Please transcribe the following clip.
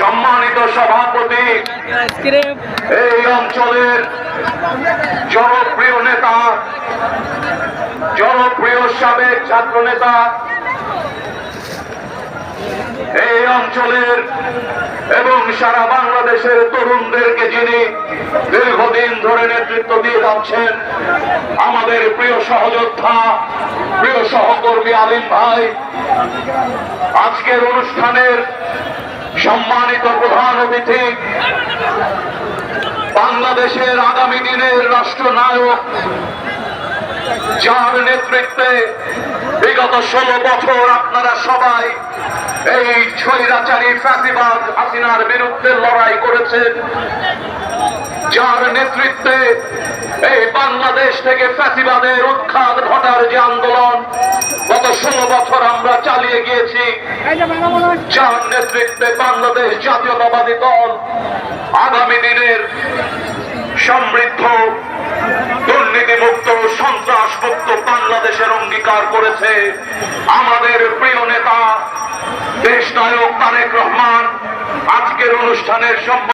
সম্মানিত সভাপতি। এই অঞ্চলের জনপ্রিয় নেতা, জনপ্রিয় সাবেক ছাত্র নেতা এই অঞ্চলের এবং সারা বাংলাদেশের তরুণদেরকে যিনি দীর্ঘদিন ধরে নেতৃত্ব দিয়ে যাচ্ছেন, আমাদের প্রিয় সহযোদ্ধা, প্রিয় সহকর্মী আলিম ভাই, আজকের অনুষ্ঠানের সম্মানিত প্রধান অতিথি, বাংলাদেশের আগামী দিনের রাষ্ট্রনায়ক, যার নেতৃত্বে বিগত ষোলো বছর আপনারা সবাই এই ছৈরাচারী ফ্যাসিবাদ হাসিনার বিরুদ্ধে লড়াই করেছেন, যার নেতৃত্বে এই বাংলাদেশ থেকে ফ্যাসিবাদের উৎখাত ঘটার যে আন্দোলন, গত ষোলো বছর আমরা চালিয়ে গিয়েছি। যার নেতৃত্বে বাংলাদেশ জাতীয়তাবাদী দল আগামী দিনের সমৃদ্ধ, দুর্নীতিমুক্ত সন্ত্রাস মুক্ত বাংলাদেশের অঙ্গীকার করেছে আমাদের প্রিয় নেতা দেশ নায়ক তারেক রহমান। আজকের অনুষ্ঠানের সম্মান